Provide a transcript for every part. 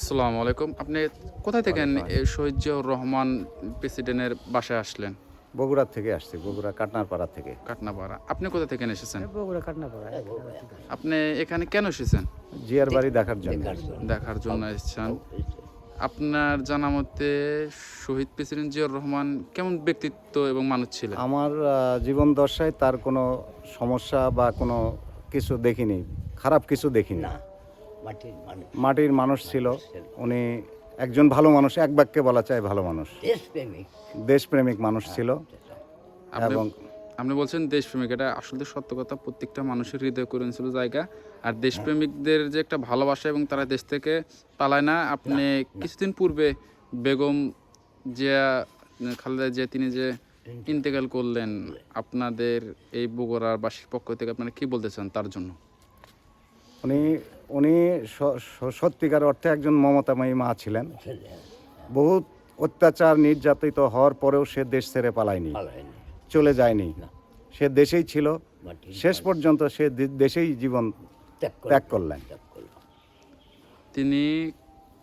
আসসালামু আলাইকুম। আপনি কোথায় থেকে এই শহীদ রহমান প্রেসিডেন্টের বাসায় আসলেন? বগুড়া থেকে আসছি বগুড়া কাটনারপাড়া থেকে। কাটনাপাড়া। আপনি কোথা থেকে এসেছেন? বগুড়া কাটনা পড়া আপনি এখানে কেন এসেছেন? জিয়ার বাড়ি দেখার জন্য। দেখার জন্য। এসেছেন। আপনার জানা মতে শহীদ প্রেসিডেন্ট জিয়াউর রহমান কেমন ব্যক্তিত্ব এবং মানুষ ছিলেন? আমার জীবন দশায় তার কোনো সমস্যা বা কোনো কিছু দেখিনি। খারাপ কিছু দেখিনি। মানুষ মাটির মানুষ। ছিল। উনি একজন ভালো মানুষ এক বাক্যে বলা চায় ভালো মানুষ। দেশপ্রেমিক। দেশপ্রেমিক মানুষ ছিল। এবং আপনি বলছেন দেশপ্রেমিক এটা আসলে সত্য কথা প্রত্যেকটা মানুষের হৃদয় করে ছিল জায়গা। আর দেশপ্রেমিকদের যে একটা ভালোবাসা এবং তারা দেশ থেকে পালায় না আপনি কিছুদিন পূর্বে বেগম জিয়া খালেদা জিয়া তিনি যে ইন্তেকাল করলেন। আপনাদের এই বগুড়ার বাসীর পক্ষ থেকে আপনারা কি বলতে চান তার জন্য? উনি উনি স- স- সত্যিকার অর্থে একজন মমতাময়ী মা ছিলেন। বহুত অত্যাচার নির্যাতিত হওয়ার পরেও সে দেশ ছেড়ে পালায়নি। চলে যায়নি। সে দেশেই ছিল। শেষ পর্যন্ত সে দেশেই জীবন ত্যাগ করলেন। তিনি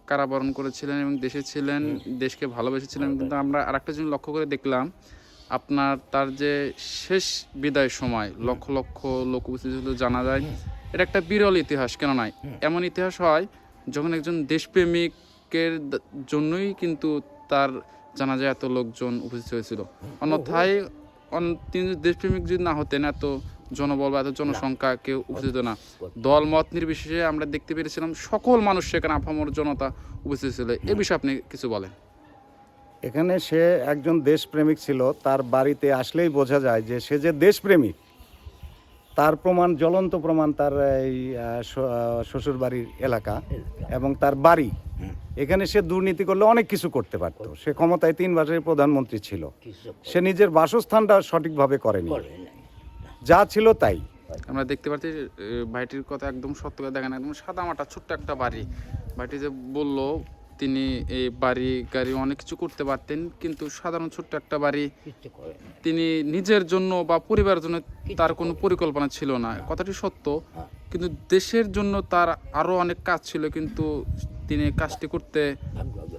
কারাবরণ করেছিলেন এবং দেশে ছিলেন দেশকে ভালোবেসেছিলেন। কিন্তু আমরা আরেকটা জিনিস লক্ষ্য করে দেখলাম আপনার তার যে শেষ বিদায় সময় লক্ষ লক্ষ লোক উপস্থিত জানা যায়। এটা একটা বিরল ইতিহাস কেন নয় এমন ইতিহাস হয় যখন একজন দেশপ্রেমিকের জন্যই কিন্তু তার জানা যায় এত লোকজন উপস্থিত হয়েছিল। অন্যথায় অন- তিনি দেশপ্রেমিক যদি না হতেন এত জনবল বা এত জনসংখ্যা কেউ উপস্থিত না। দল মত নির্বিশেষে আমরা দেখতে পেরেছিলাম সকল মানুষ সেখানে আপামর জনতা উপস্থিত ছিল। এ বিষয়ে আপনি কিছু বলেন। এখানে সে একজন দেশপ্রেমিক ছিল তার বাড়িতে আসলেই বোঝা যায় যে সে যে দেশপ্রেমিক তার প্রমাণ জ্বলন্ত প্রমাণ তার এই শ্বশুর বাড়ির এলাকা এবং তার বাড়ি। এখানে সে দুর্নীতি করলে অনেক কিছু করতে পারত। সে ক্ষমতায় তিন বছরের প্রধানমন্ত্রী ছিল। সে নিজের বাসস্থানটা সঠিকভাবে করেনি। যা ছিল তাই। আমরা দেখতে পাচ্ছি ভাইটির কথা একদম সত্য করে দেখেন একদম সাদা মাটা ছোট্ট একটা বাড়ি। ভাইটি যে বলল তিনি এই বাড়ি গাড়ি অনেক কিছু করতে পারতেন কিন্তু সাধারণ ছোট্ট একটা বাড়ি তিনি নিজের জন্য বা পরিবারের জন্য তার কোনো পরিকল্পনা ছিল না। কথাটি সত্য কিন্তু দেশের জন্য তার আরও অনেক কাজ ছিল কিন্তু তিনি কাজটি করতে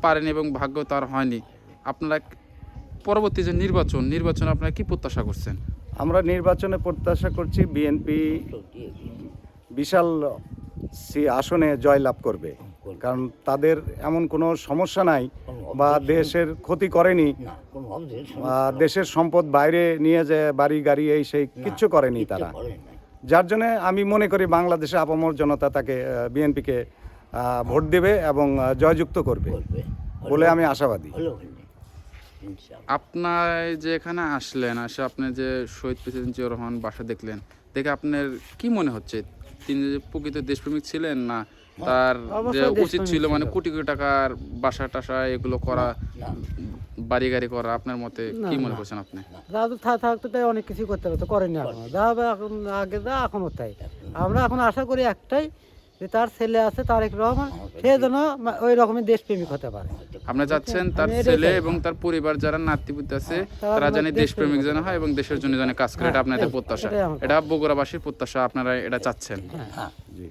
পারেনি এবং ভাগ্য তার হয়নি। আপনারা পরবর্তী যে নির্বাচন নির্বাচনে আপনারা কি প্রত্যাশা করছেন? আমরা নির্বাচনে প্রত্যাশা করছি বিএনপি বিশাল সি- আসনে জয়লাভ করবে। কারণ তাদের এমন কোনো সমস্যা নাই বা দেশের ক্ষতি করেনি বা দেশের সম্পদ বাইরে নিয়ে যে বাড়ি গাড়ি এই সেই কিচ্ছু করেনি তারা। যার জন্য আমি মনে করি বাংলাদেশে আপামর জনতা তাকে বিএনপিকে ভোট দেবে এবং জয়যুক্ত করবে বলে আমি আশাবাদী। আপনার যে এখানে আসলেন আসে আপনি যে শহীদ প্রেসিডেন্ট জিয়াউর রহমান বাসা দেখলেন দেখে আপনার কি মনে হচ্ছে? তিনি যে প্রকৃত দেশপ্রেমিক ছিলেন না তার যে উচিত ছিল মানে কোটি কোটি টাকার বাসা টাসা এগুলো করা বাড়ি গাড়ি করা আপনার মতে কি মনে। করছেন আপনি? থা- থাকতো তাই অনেক কিছু করতে পারতো করেনি এখন। হবে এখন আগে যা এখনও তাই। আমরা এখন আশা করি একটাই যে তার ছেলে আছে তারেক রহমান সে যেন ওই রকমই দেশপ্রেমিক হতে পারে। আপনি চাচ্ছেন তার ছেলে এবং তার পরিবার যারা নাতিপুতি আছে তারা তারা যেন জানে দেশপ্রেমিক দেশপ্রেমিক যেন হয় এবং দেশের জন্য যেন কাজ করে এটা আপনাদের প্রত্যাশা। এটা বগুড়াবাসীর প্রত্যাশা আপনারা এটা চাচ্ছেন। হ্যাঁ। জি।